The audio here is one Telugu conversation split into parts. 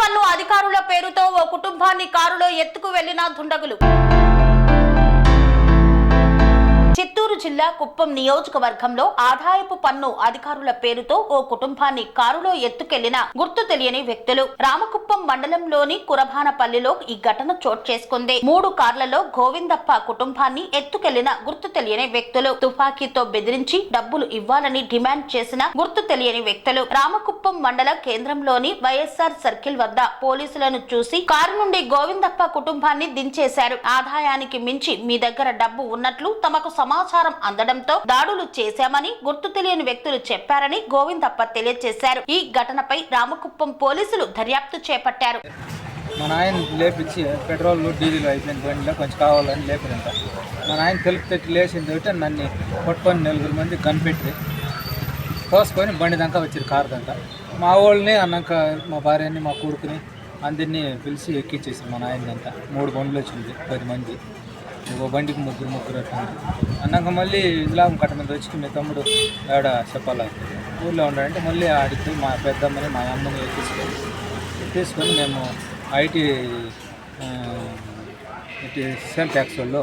పన్ను అధికారుల పేరుతో ఓ కుటుంబాన్ని కారులో ఎత్తుకు వెళ్ళిన దుండగులు. జిల్లా కుప్పం నియోజకవర్గంలో ఆదాయపు పన్ను అధికారుల పేరుతో ఓ కుటుంబాన్ని కారులో ఎత్తుకెళ్ళిన గుర్తు తెలియని వ్యక్తులు. రామకుప్పం మండలంలోని కురభానపల్లిలో ఈ ఘటన చోటు చేసుకుంది. మూడు కార్లలో గోవిందప్ప కుటుంబాన్ని ఎత్తుకెళ్ళిన గుర్తు తెలియని వ్యక్తులు. తుపాకీతో బెదిరించి డబ్బులు ఇవ్వాలని డిమాండ్ చేసిన గుర్తు తెలియని వ్యక్తులు. రామకుప్పం మండల కేంద్రంలోని వైఎస్ఆర్ సర్కిల్ వద్ద పోలీసులను చూసి కారు నుండి గోవిందప్ప కుటుంబాన్ని దించేశారు. ఆదాయానికి మించి మీ దగ్గర డబ్బు ఉన్నట్లు తమకు సమాచారం అందడంతో దాడులు చేశామని గుర్తు తెలియని వ్యక్తులు చెప్పారని గోవిందప్ప తెలియజేశారు. ఈ ఘటనపై రామకుప్పం పోలీసులు దర్యాప్తు చేపట్టారు. మా నాయన లేపించి పెట్రోల్ డీజిల్ అయిపోయింది బండిలో కొంచెం కావాలని లేపినంత మా నాయన తెలుపు తెచ్చి లేచింది ఒకటి నన్ను పట్టుకొని నలుగురు మంది కనిపెట్టి తోసుకొని బండి దాకా వచ్చారు కారు దాకా. మా వాళ్ళని అన్నాక మా భార్యని మా కొడుకుని అందరినీ పిలిచి ఎక్కించేసారు మా నాయనదంతా. మూడు బండ్లు వచ్చింది పది మంది. ఓ బండికి ముగ్గురు ముగ్గురు అట్లా అన్నాక మళ్ళీ ఇస్లాం కట్ట మీద వచ్చి మీ తమ్ముడు ఆడ చెప్పాల? ఊళ్ళో ఉన్నాడంటే మళ్ళీ ఆడికి మా పెద్దమ్మని మా అమ్మని తీసుకొని తీసుకొని మేము ఐటీ ఇటు సేల్ ట్యాక్స్ వాళ్ళు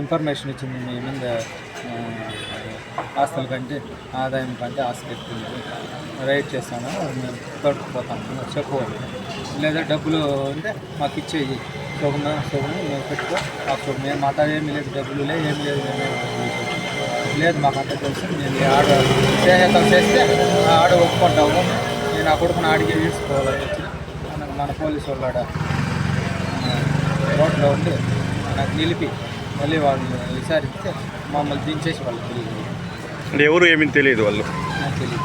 ఇన్ఫర్మేషన్ ఇచ్చింది మీ మీద ఆస్తుల కంటే ఆదాయం కంటే ఆస్తి ఎక్కువ రైడ్ చేస్తాను మేము తోడుకుపోతాము చెప్పు. లేదా డబ్బులు ఉంటే మాకు ఇచ్చేయి. సుగమ మేము పెట్టుకో మాకు మేము మాట ఏమీ లేదు డబ్బులు లేదు ఏమీ లేదు. లేదు మాకు అంత తెలుసు నేను ఆడ స్నేహితం చేస్తే ఆ ఆడ ఒప్పుకుంటాము. నేను ఆ కొడుకుని ఆడికి తీసుకోవాలని వచ్చి మన మన పోలీసు వాళ్ళు ఆడ రోడ్లో ఉండి నాకు నిలిపి మళ్ళీ వాళ్ళు విచారిస్తే మమ్మల్ని దించేసి వాళ్ళు తెలియదు ఎవరు ఏమీ తెలియదు వాళ్ళు. నాకు తెలియదు.